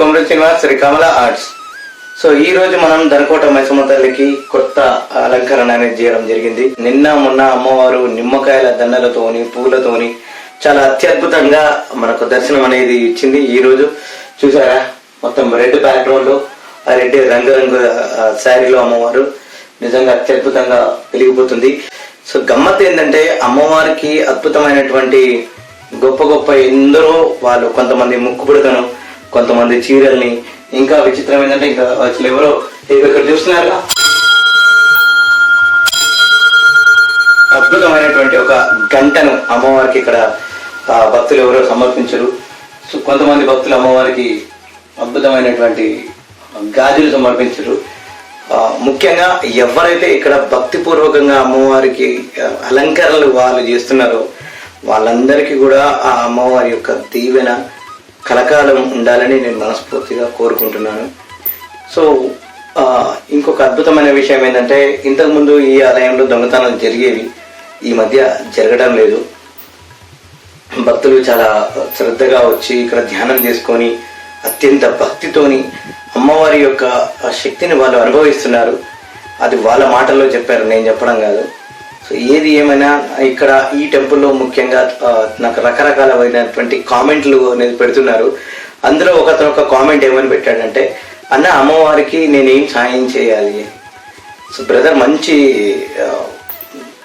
Komaram Srinivas Shri Kamala arts so ఈ రోజు మనం ధనకోట మైసమ్మ తల్లికి కొత్త అలంకరణ అనేది చేయడం జరిగింది. నిన్న మొన్న అమ్మవారు నిమ్మకాయల దండలతోని పూలతోని చాలా అత్యద్భుతంగా మనకు దర్శనం అనేది ఇచ్చింది ఈ రోజు. చూసారా మొత్తం రెడ్ బ్యాక్గ్రౌండ్ ఆ రెడ్ రంగురంగు శారీలో అమ్మవారు నిజంగా అత్యద్భుతంగా వెలిగిపోతుంది. సో గమ్మత్ ఏంటంటే అమ్మవారికి అద్భుతమైనటువంటి గొప్ప గొప్ప ఎందరో వాళ్ళు కొంతమంది ముక్కు కొంతమంది చీరల్ని ఇంకా విచిత్రం ఏంటంటే ఇంకా అసలు ఎవరో ఇక్కడ చూస్తున్నారా అద్భుతమైనటువంటి ఒక గంటను అమ్మవారికి ఇక్కడ భక్తులు ఎవరో సమర్పించరు. సో కొంతమంది భక్తులు అమ్మవారికి అద్భుతమైనటువంటి గాజులు సమర్పించరు. ముఖ్యంగా ఎవరైతే ఇక్కడ భక్తిపూర్వకంగా అమ్మవారికి అలంకరణలు వాళ్ళు చేస్తున్నారో వాళ్ళందరికీ కూడా ఆ అమ్మవారి యొక్క దీవెన కలకాలం ఉండాలని నేను మనస్ఫూర్తిగా కోరుకుంటున్నాను. సో ఇంకొక అద్భుతమైన విషయం ఏంటంటే ఇంతకుముందు ఈ ఆలయంలో దొంగతనాలు జరిగేవి ఈ మధ్య జరగడం లేదు. భక్తులు చాలా శ్రద్ధగా వచ్చి ఇక్కడ ధ్యానం చేసుకొని అత్యంత భక్తితోని అమ్మవారి యొక్క శక్తిని వాళ్ళు అనుభవిస్తున్నారు. అది వాళ్ళ మాటల్లో చెప్పారు నేను చెప్పడం కాదు. సో ఏది ఏమైనా ఇక్కడ ఈ టెంపుల్లో ముఖ్యంగా నాకు రకరకాలమైనటువంటి కామెంట్లు అనేది పెడుతున్నారు. అందులో ఒకతను ఒక కామెంట్ ఏమని పెట్టాడంటే అన్న అమ్మవారికి నేనేం సాయం చేయాలి? సో బ్రదర్ మంచి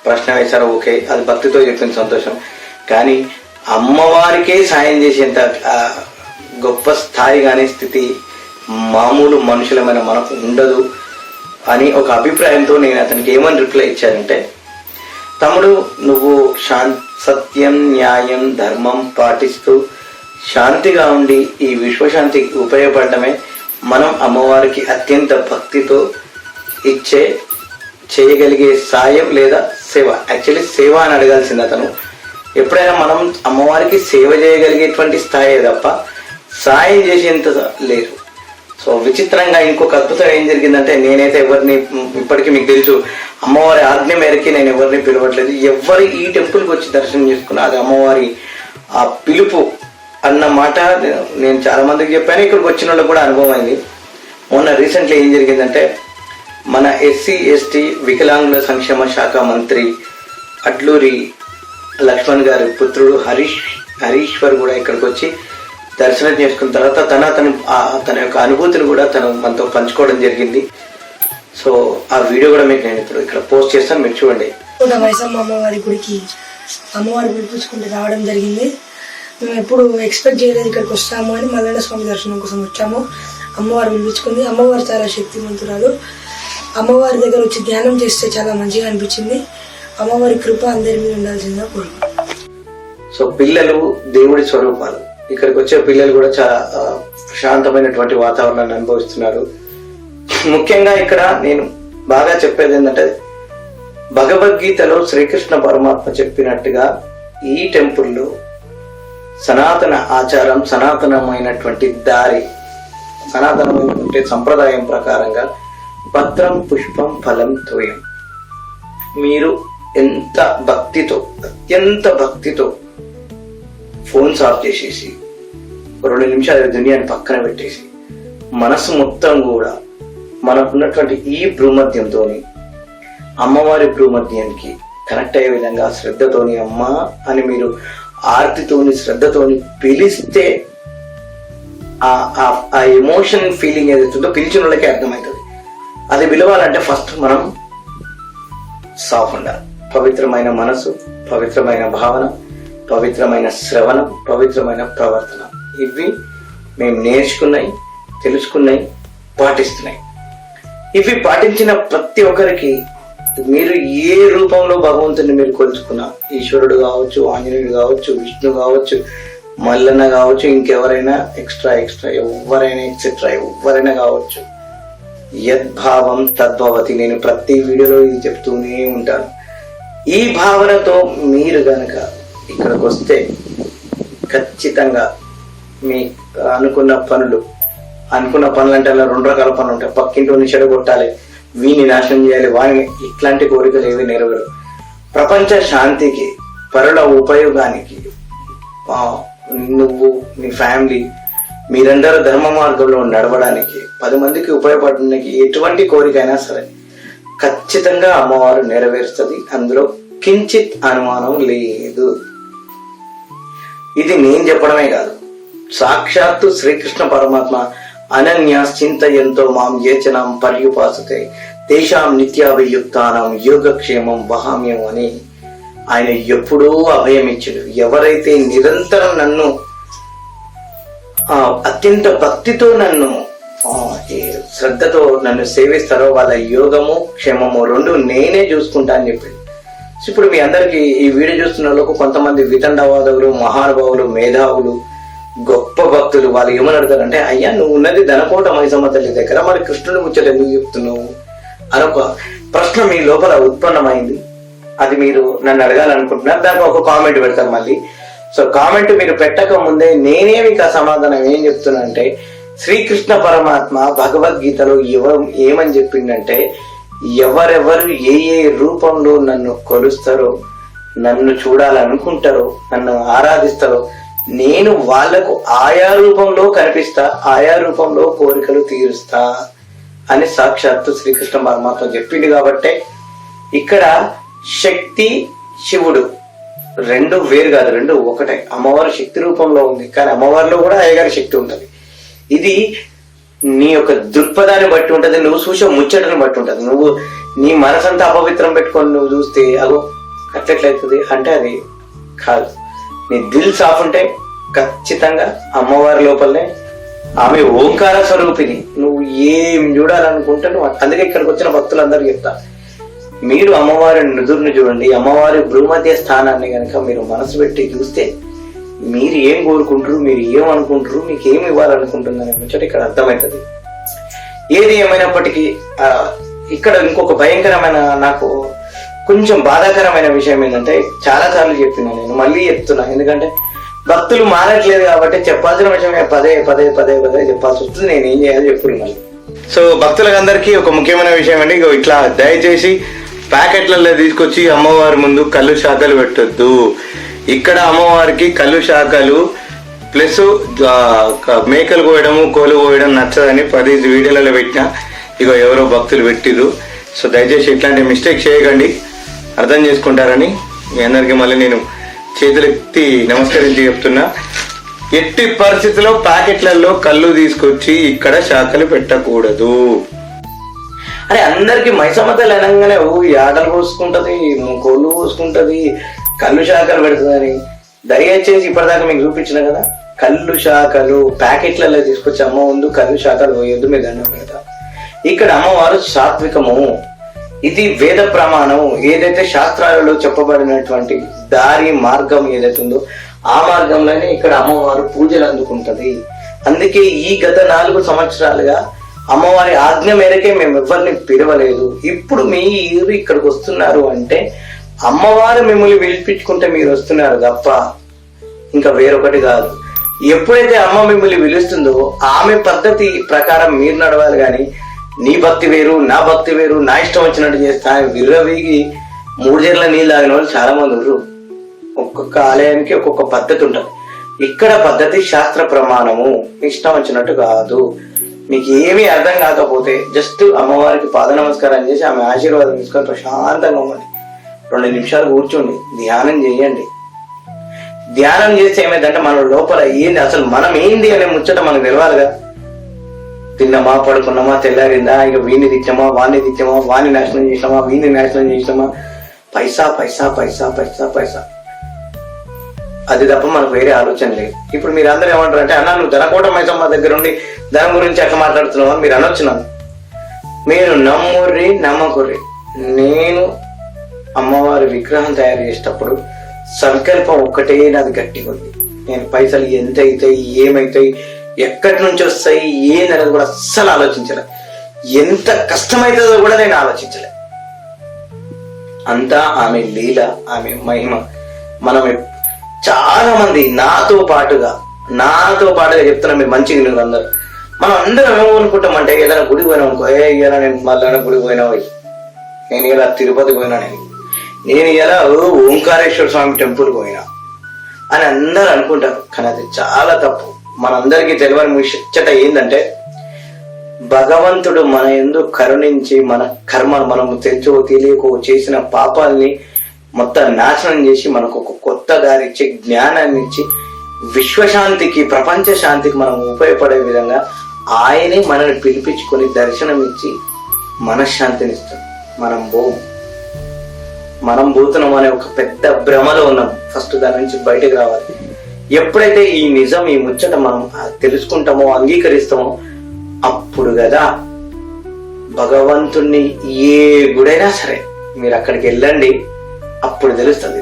ప్రశ్న వేశారు ఓకే అది భక్తితో చెప్పింది సంతోషం. కానీ అమ్మవారికే సాయం చేసేంత గొప్ప స్థాయి కానీ స్థితి మామూలు మనుషులమైన మనకు ఉండదు అని ఒక అభిప్రాయంతో నేను అతనికి ఏమని రిప్లై ఇచ్చానంటే తమ్ముడు నువ్వు శాం సత్యం న్యాయం ధర్మం పాటిస్తూ శాంతిగా ఉండి ఈ విశ్వశాంతికి ఉపయోగపడటమే మనం అమ్మవారికి అత్యంత భక్తితో ఇచ్చే చేయగలిగే సాయం లేదా సేవ. యాక్చువల్లీ సేవ అని అడగాల్సింది అతను. ఎప్పుడైనా మనం అమ్మవారికి సేవ చేయగలిగేటువంటి స్థాయి తప్ప సాయం చేసేంత లేదు. సో విచిత్రంగా ఇంకొక అద్భుతం ఏం జరిగిందంటే నేనైతే ఎవరిని ఇప్పటికీ మీకు తెలుసు అమ్మవారి ఆజ్ఞ మేరకి నేను ఎవరిని పిలవట్లేదు. ఎవరు ఈ టెంపుల్కి వచ్చి దర్శనం చేసుకున్నా అది అమ్మవారి ఆ పిలుపు అన్న మాట నేను- చాలా మందికి చెప్పాను. ఇక్కడికి వచ్చిన వాళ్ళకి కూడా అనుభవం అయింది. మొన్న రీసెంట్లీ ఏం జరిగిందంటే మన ఎస్సీ ఎస్టీ వికలాంగుల సంక్షేమ శాఖ మంత్రి అడ్లూరి లక్ష్మణ్ గారి పుత్రుడు హరీష్ హరీశ్వర్ కూడా ఇక్కడికి వచ్చి దర్శనం చేసుకున్న తర్వాత తన తన ఆ- తన యొక్క అనుభూతిని కూడా తను మనతో పంచుకోవడం జరిగింది. సో ఆ వీడియో కూడా మీకు నేను ఇప్పుడు ఇక్కడ పోస్ట్ చేస్తాను మీరు చూడండి. మైసమ్మ అమ్మవారి గుడికి అమ్మవారి పిలిపించుకుంటూ రావడం జరిగింది. మేము ఎప్పుడు ఎక్స్పెక్ట్ చేయలేదు ఇక్కడికి వస్తాము అని మల్లన్న స్వామి దర్శనం కోసం వచ్చాము. అమ్మవారు పిలిపించుకుంది అమ్మవారు చాలా శక్తివంతురాలు. అమ్మవారి దగ్గర వచ్చి ధ్యానం చేస్తే చాలా మంచిగా అనిపించింది. అమ్మవారి కృప అందరి మీద ఉండాల్సిందిగా కోరుకుంటున్నాను సో పిల్లలు దేవుడి స్వరూపాలు. ఇక్కడికి వచ్చే పిల్లలు కూడా చాలా ప్రశాంతమైనటువంటి వాతావరణాన్ని అనుభవిస్తున్నారు. ముఖ్యంగా ఇక్కడ నేను బాగా చెప్పేది ఏంటంటే భగవద్గీతలో శ్రీకృష్ణ పరమాత్మ చెప్పినట్టుగా ఈ టెంపుల్లో సనాతన ఆచారం సనాతనమైనటువంటి దారి సనాతనమైనటువంటి సంప్రదాయం ప్రకారంగా పత్రం పుష్పం ఫలం తోయం. మీరు ఎంత భక్తితో అత్యంత భక్తితో ఫోన్స్ ఆఫ్ చేసేసి రెండు నిమిషాలు దునియాన్ని పక్కన పెట్టేసి మనసు మొత్తం కూడా మనకున్నటువంటి ఈ భ్రూమధ్యంతోని అమ్మవారి భ్రూమధ్యానికి కనెక్ట్ అయ్యే విధంగా శ్రద్ధతోని అమ్మ అని మీరు ఆర్తితోని శ్రద్ధతోని పిలిస్తే ఆ- ఆ- ఆ ఎమోషన్ ఫీలింగ్ ఏదైతుందో పిలిచిన వాళ్ళకి అర్థమవుతుంది. అది పిలవాలంటే ఫస్ట్ మనం సాఫ్ ఉండాలి పవిత్రమైన మనసు పవిత్రమైన భావన పవిత్రమైన శ్రవణం పవిత్రమైన ప్రవర్తన. ఇవి మేము నేర్చుకున్నాయి తెలుసుకున్నాయి పాటిస్తున్నాయి. ఇవి పాటించిన ప్రతి ఒక్కరికి మీరు ఏ రూపంలో భగవంతుని మీరు కొలుచుకున్నా ఈశ్వరుడు కావచ్చు ఆంజనేయుడు కావచ్చు విష్ణు కావచ్చు మల్లన్న కావచ్చు ఇంకెవరైనా ఎక్స్ట్రా ఎక్స్ట్రా ఎవరైనా ఎక్సెట్రా ఎవరైనా కావచ్చు. యద్భావం తద్భవతి. నేను ప్రతి వీడియోలో ఇది చెప్తూనే ఉంటాను. ఈ భావనతో మీరు గనక ఇక్కడికి వస్తే ఖచ్చితంగా మీ అనుకున్న పనులు అనుకున్న పనులు అంటే అలా రెండు రకాల పనులు ఉంటాయి పక్కింటి చెడగొట్టాలి వీని నాశనం చేయాలి వాని ఇట్లాంటి కోరికలు ఏవి నెరవేరు. ప్రపంచ శాంతికి పరుల ఉపయోగానికి నువ్వు నీ ఫ్యామిలీ మీరందరూ ధర్మ మార్గంలో నడవడానికి పది మందికి ఉపయోగపడడానికి ఎటువంటి కోరికైనా సరే ఖచ్చితంగా అమ్మవారు నెరవేరుస్తుంది. అందులో కించిత్ అనుమానం లేదు. ఇది నేను చెప్పడమే కాదు. సాక్షాత్తు శ్రీకృష్ణ పరమాత్మ అనన్య చింతయంతో మాం యోచనం పర్యుపాసతే తేషాం నిత్యాభియుక్తానం యోగక్షేమం వహామ్యం అని. ఆయన ఎప్పుడూ అభయమిచ్చుడు. ఎవరైతే నిరంతరం నన్ను ఆ, అత్యంత భక్తితో నన్ను ఆ, ఈ శ్రద్ధతో నన్ను సేవిస్తారో వాళ్ళ యోగము క్షేమము రెండు నేనే చూసుకుంటా అని చెప్పింది ఇప్పుడు మీ అందరికీ ఈ వీడియో చూస్తున్న వాళ్ళకు కొంతమంది వితండవాదులు మహానుభావులు మేధావులు గొప్ప భక్తులు వాళ్ళు ఏమని అడుగుతారంటే అయ్యా నువ్వు ఉన్నది ధనకోట మహిసమ్మ తల్లి దగ్గర. మరి కృష్ణుడి ముచ్చట ఎందుకు చెప్తున్నావు? అనొక ప్రశ్న మీ లోపల ఉత్పన్నమైంది. అది మీరు నన్ను అడగాలనుకుంటున్నారు. దానికి ఒక కామెంట్ పెడతారు మళ్ళీ. సో కామెంట్ మీరు పెట్టక ముందే నేనే మీకు సమాధానం ఏం చెప్తున్నా అంటే శ్రీకృష్ణ పరమాత్మ భగవద్గీతలో ఎవ ఏమని చెప్పిందంటే ఎవరెవరు ఏ ఏ రూపంలో నన్ను కొలుస్తారో నన్ను చూడాలనుకుంటారో నన్ను ఆరాధిస్తారో నేను వాళ్ళకు ఆయా రూపంలో కనిపిస్తా ఆయా రూపంలో కోరికలు తీరుస్తా అని సాక్షాత్తు శ్రీకృష్ణ పరమాత్మ చెప్పింది కాబట్టే ఇక్కడ శక్తి శివుడు రెండు వేరు కాదు రెండు ఒకటే. అమ్మవారు శక్తి రూపంలో ఉంది కానీ అమ్మవారిలో కూడా అయ్యగారి శక్తి ఉంటుంది. ఇది నీ యొక్క దృక్పథాన్ని బట్టి ఉంటుంది నువ్వు చూసే ముచ్చటని బట్టి ఉంటుంది. నువ్వు నీ మనసంతా అపవిత్రం పెట్టుకొని నువ్వు చూస్తే అగో అట్లెట్లయితుంది? అంటే అది కాదు. నీ దిల్ సాఫ్ ఉంటే ఖచ్చితంగా అమ్మవారి లోపలనే ఆమె ఓంకార స్వరూపిణి. నువ్వు ఏం చూడాలనుకుంటే నువ్వు అందుకే ఇక్కడికి వచ్చిన భక్తులందరూ చెప్తా. మీరు అమ్మవారి నుదురుని చూడండి. అమ్మవారి భూమధ్య స్థానాన్ని కనుక మీరు మనసు పెట్టి చూస్తే మీరు ఏం కోరుకుంటారు మీరు ఏం అనుకుంటారు మీకు ఏమి ఇవ్వాలనుకుంటుందనే ముచ్చట ఇక్కడ అర్థమవుతుంది. ఏది ఏమైనప్పటికీ ఇక్కడ ఇంకొక భయంకరమైన నాకు కొంచెం బాధాకరమైన విషయం ఏంటంటే చాలా సార్లు చెప్పినా నేను మళ్ళీ చెప్తున్నా. ఎందుకంటే భక్తులు మారట్లేదు కాబట్టి చెప్పాల్సిన విషయమే పదే పదే పదే పదే చెప్పాల్సి వస్తుంది. నేను ఏం చేయాలి చెప్పుడు మళ్ళీ. సో భక్తులకు అందరికీ ఒక ముఖ్యమైన విషయం అండి. ఇగో ఇట్లా దయచేసి ప్యాకెట్లలో తీసుకొచ్చి అమ్మవారి ముందు కళ్ళు శాఖలు పెట్టద్దు. ఇక్కడ అమ్మవారికి కళ్ళు శాఖలు ప్లస్ మేకలు కోయడము కోలు కోయడం నచ్చదని పది వీడియోలలో పెట్టిన ఇగో ఎవరో భక్తులు పెట్టిరు సో దయచేసి ఇట్లాంటి మిస్టేక్ చేయకండి. అర్థం చేసుకుంటారని మీ అందరికీ మళ్ళీ నేను చేతులెత్తి నమస్కరించి చెప్తున్నా. ఎట్టి పరిస్థితిలో ప్యాకెట్లలో కళ్ళు తీసుకొచ్చి ఇక్కడ శాఖలు పెట్టకూడదు. అరే అందరికి మైసమ్మ అనగానే ఓ ఈ ఆటలు పోసుకుంటది కోళ్ళు పోసుకుంటది కళ్ళు శాఖలు పెడుతుందని. దయచేసి ఇప్పటిదాకా మీకు చూపించిన కదా కళ్ళు శాఖలు ప్యాకెట్లలో తీసుకొచ్చి అమ్మ ముందు కళ్ళు శాఖలు పోయొద్దు మీ దండం పెడతా. ఇక్కడ అమ్మవారు సాత్వికము. ఇది వేద ప్రమాణం. ఏదైతే శాస్త్రాలలో చెప్పబడినటువంటి దారి మార్గం ఏదైతే ఉందో ఆ మార్గంలోనే ఇక్కడ అమ్మవారు పూజలు అందుకుంటది. అందుకే ఈ గత నాలుగు సంవత్సరాలుగా అమ్మవారి ఆజ్ఞ మేరకే మేము ఎవరిని పిలవలేదు. ఇప్పుడు మీరు ఇక్కడికి వస్తున్నారు అంటే అమ్మవారు మిమ్మల్ని పిలిపించుకుంటే మీరు వస్తున్నారు తప్ప ఇంకా వేరొకటి కాదు. ఎప్పుడైతే అమ్మ మిమ్మల్ని పిలుస్తుందో ఆమె పద్ధతి ప్రకారం మీరు నడవాలి కానీ నీ భక్తి వేరు నా భక్తి వేరు నా ఇష్టం వచ్చినట్టు చేస్తా విర్రవీగి మూడు జర్ల నీళ్ళు తాగిన వాళ్ళు చాలా మంది ఉండరు. ఒక్కొక్క ఆలయానికి ఒక్కొక్క పద్ధతి ఉంటుంది. ఇక్కడ పద్ధతి శాస్త్ర ప్రమాణము. ఇష్టం వచ్చినట్టు కాదు. మీకు ఏమీ అర్థం కాకపోతే జస్ట్ అమ్మవారికి పాద నమస్కారం చేసి ఆమె ఆశీర్వాదం తీసుకొని ప్రశాంతంగా ఉండండి. రెండు నిమిషాలు కూర్చోండి. ధ్యానం చేయండి. ధ్యానం చేస్తే ఏమైందంటే మన లోపల ఏంది? అసలు మనం ఏంది అనే ముచ్చట మనకు కదా. తిన్నామా పడుకున్నామా తెల్లారిందా ఇక వీణ్ణి తెచ్చామా వాణ్ణి తెచ్చామా వాణ్ణి నాశనం చేసినామా వీణి నాశనం చేసామా పైసా పైసా పైసా పైసా పైసా. అది తప్ప మనకు వేరే ఆలోచన లేదు. ఇప్పుడు మీరు అందరూ ఏమంటారు అంటే అన్న నువ్వు ధనకోట మైసమ్మ దగ్గర ఉండి దాని గురించి అట్లా మాట్లాడుతున్నావు? మీరు అనొచ్చున్నాను మీరు నమ్ముర్రి నమ్మకుర్రి. నేను అమ్మవారి విగ్రహం తయారు చేసేటప్పుడు సంకల్పం ఒక్కటే నాది గట్టిగా ఉంది నేను పైసలు ఎంత అవుతాయి ఏమైతాయి ఎక్కడి నుంచి వస్తాయి ఏందనేది కూడా అస్సలు ఆలోచించలే. ఎంత కష్టమవుతుందో కూడా నేను ఆలోచించలే. అంతా ఆమె లీల ఆమె మహిమ. మనం చాలా మంది నాతో పాటుగా నాతో పాటుగా చెప్తున్నా మీరు మంచిగా విన్నారు అందరు. మనం అందరం ఏమనుకుంటామంటే ఏదైనా గుడి పోయినాం అనుకో ఏ ఇలా నేను మళ్ళీ గుడికి పోయినా నేను ఇలా తిరుపతి పోయినా నేను. నేను ఇలా ఓంకారేశ్వర స్వామి టెంపుల్ పోయినా. అని అందరూ అనుకుంటారు. కానీ అది చాలా తప్పు. మనందరికీ తెలియని ముచ్చట ఏంటంటే భగవంతుడు మన ఎందు కరుణించి మన కర్మ మనము తెలుసో తెలియకో చేసిన పాపాల్ని మొత్తం నాశనం చేసి మనకు ఒక కొత్త దారి ఇచ్చి జ్ఞానాన్ని ఇచ్చి విశ్వశాంతికి ప్రపంచ శాంతికి మనం ఉపయోగపడే విధంగా ఆయనే మనల్ని పిలిపించుకొని దర్శనం ఇచ్చి మనశ్శాంతిని ఇస్తాం మనం పోము మనం పోతున్నాం అనే ఒక పెద్ద భ్రమలో ఉన్నాం. ఫస్ట్ దాని నుంచి బయటకు రావాలి. ఎప్పుడైతే ఈ నిజం ఈ ముచ్చట మనం తెలుసుకుంటామో అంగీకరిస్తామో అప్పుడు కదా భగవంతుణ్ణి ఏ గుడైనా సరే మీరు అక్కడికి వెళ్ళండి అప్పుడు తెలుస్తుంది.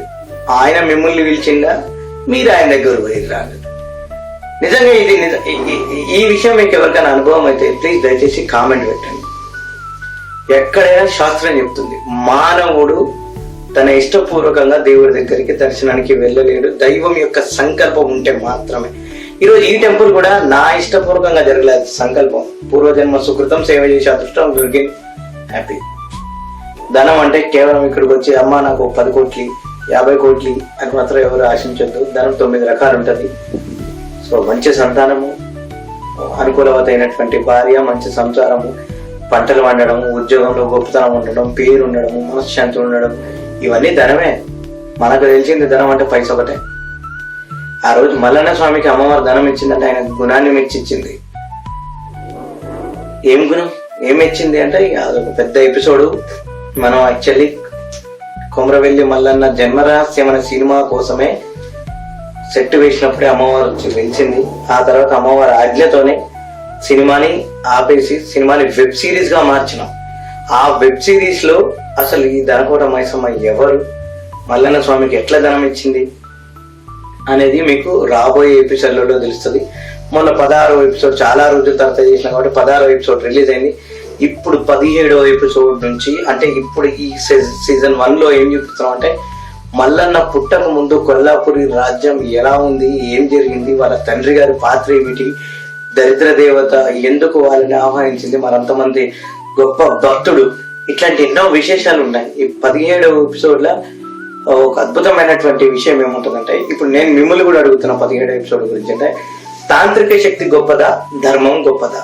ఆయన మిమ్మల్ని పిలిచిందా మీరు ఆయన దగ్గర పోయి రాదు నిజంగా ఇది ఈ- ఈ విషయం మీకు ఎవరికైనా అనుభవం అయితే ప్లీజ్ దయచేసి కామెంట్ పెట్టండి. ఎక్కడైనా శాస్త్రం చెప్తుంది మానవుడు తన ఇష్టపూర్వకంగా దేవుడి దగ్గరికి దర్శనానికి వెళ్ళలేడు. దైవం యొక్క సంకల్పం ఉంటే మాత్రమే. ఈరోజు ఈ టెంపుల్ కూడా నా ఇష్టపూర్వకంగా జరగలేదు. సంకల్పం. పూర్వజన్మ సుకృతం సేవ చేసే అదృష్టం దొరికింది హ్యాపీ ధనం అంటే కేవలం ఇక్కడికి వచ్చి అమ్మ నాకు ఒక పది కోట్లు యాభై కోట్లు అని మాత్రం ఎవరు ఆశించొద్దు. ధనం తొమ్మిది రకాలు ఉంటుంది. సో మంచి సంతానము అనుకూలవతైనటువంటి భార్య మంచి సంసారము పంటలు వండడం ఉద్యోగంలో గొప్పతనం ఉండడం పేరు ఉండడం మనశ్శాంతి ఉండడం ఇవన్నీ ధనమే. మనకు తెలిసింది ధనం అంటే పైస ఒకటే. ఆ రోజు మల్లన్న స్వామికి అమ్మవారు ధనం ఇచ్చిందంటే ఆయన గుణాన్ని మెచ్చిచ్చింది ఏం గుణం? ఏం ఇచ్చింది అంటే అదొక పెద్ద ఎపిసోడ్. మనం యాక్చువల్లీ కొమరవెల్లి మల్లన్న జన్మరహస్యం అనే సినిమా కోసమే సెట్ వేసినప్పుడే అమ్మవారు వచ్చి వెలిచింది. ఆ తర్వాత అమ్మవారి ఆజ్ఞతోనే సినిమాని ఆపేసి సినిమాని వెబ్ సిరీస్గా మార్చినాం. ఆ వెబ్ సిరీస్లో అసలు ఈ ధనకోట మైసమ్మ ఎవరు? మల్లన్న స్వామికి ఎట్లా ధనం ఇచ్చింది? అనేది మీకు రాబోయే ఎపిసోడ్లలో తెలుస్తుంది. మొన్న పదహారో ఎపిసోడ్ చాలా రోజుల తర్వాత చేసిన కాబట్టి పదహారో ఎపిసోడ్ రిలీజ్ అయింది. ఇప్పుడు పదిహేడో ఎపిసోడ్ నుంచి అంటే ఇప్పుడు ఈ సీజన్ వన్లో ఏం చూపుతున్నాం అంటే మల్లన్న పుట్టక ముందు కొల్లాపురి రాజ్యం ఎలా ఉంది? ఏం జరిగింది? వాళ్ళ తండ్రి గారి పాత్ర ఏమిటి? దరిద్ర దేవత ఎందుకు వాళ్ళని ఆహ్వానించింది? మరంతమంది గొప్ప భక్తుడు ఇట్లాంటి ఎన్నో విశేషాలు ఉన్నాయి. ఈ పదిహేడు ఎపిసోడ్లో ఒక అద్భుతమైనటువంటి విషయం ఏముంటుందంటే ఇప్పుడు నేను మిమ్మల్ని కూడా అడుగుతున్నా పదిహేడు ఎపిసోడ్ గురించి అంటే తాంత్రిక శక్తి గొప్పదా ధర్మం గొప్పదా?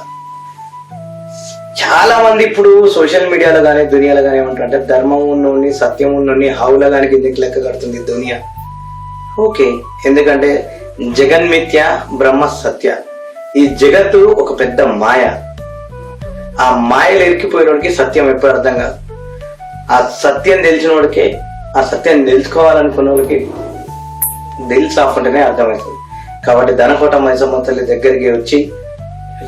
చాలా మంది ఇప్పుడు సోషల్ మీడియాలో కానీ దునియాలో కానీ ఏమంటారంటే ధర్మం ఉన్నోని సత్యం ఉన్నోని హావుల కానీ కిందకి లెక్క కడుతుంది దునియా. ఓకే ఎందుకంటే జగన్మిథ్య బ్రహ్మ సత్య. ఈ జగత్తు ఒక పెద్ద మాయ. ఆ మాయలు ఎరికిపోయినోడికి సత్యం ఎప్పుడు అర్థం కాదు. ఆ సత్యం తెలిసిన వాడికి ఆ సత్యం తెలుసుకోవాలనుకున్న వాళ్ళకి దిల్స్ సాఫ్ ఉంటేనే అర్థమవుతుంది. కాబట్టి ధనకోట మైసమంతలి తల్లి దగ్గరికి వచ్చి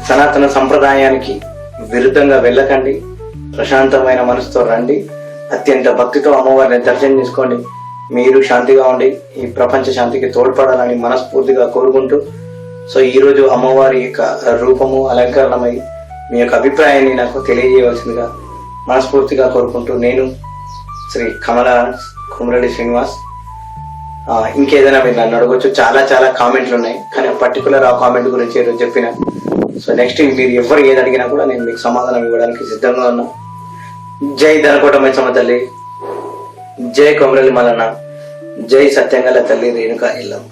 సనాతన సంప్రదాయానికి విరుద్ధంగా వెళ్ళకండి. ప్రశాంతమైన మనసుతో రండి. అత్యంత భక్తితో అమ్మవారిని దర్శనం చేసుకోండి. మీరు శాంతిగా ఉండి ఈ ప్రపంచ శాంతికి తోడ్పడాలని మనస్ఫూర్తిగా కోరుకుంటూ సో ఈ రోజు అమ్మవారి యొక్క రూపము అలంకరణమై మీ యొక్క అభిప్రాయాన్ని నాకు తెలియజేయవలసిందిగా మనస్ఫూర్తిగా కోరుకుంటూ నేను శ్రీ కమల కుమరడి శ్రీనివాస్. ఇంకేదైనా మీరు నన్ను అడగొచ్చు. చాలా చాలా కామెంట్లు ఉన్నాయి. కానీ పర్టికులర్ ఆ కామెంట్ గురించి ఏదో చెప్పిన. సో నెక్స్ట్ మీరు ఎవరు ఏది అడిగినా కూడా నేను మీకు సమాధానం ఇవ్వడానికి సిద్ధంగా ఉన్నా. జై ధనకోట మైసమ్మ తల్లి. జై కొమరలి మలన్న జై సత్యంగల తల్లి రేణుక ఇల్లమ్మ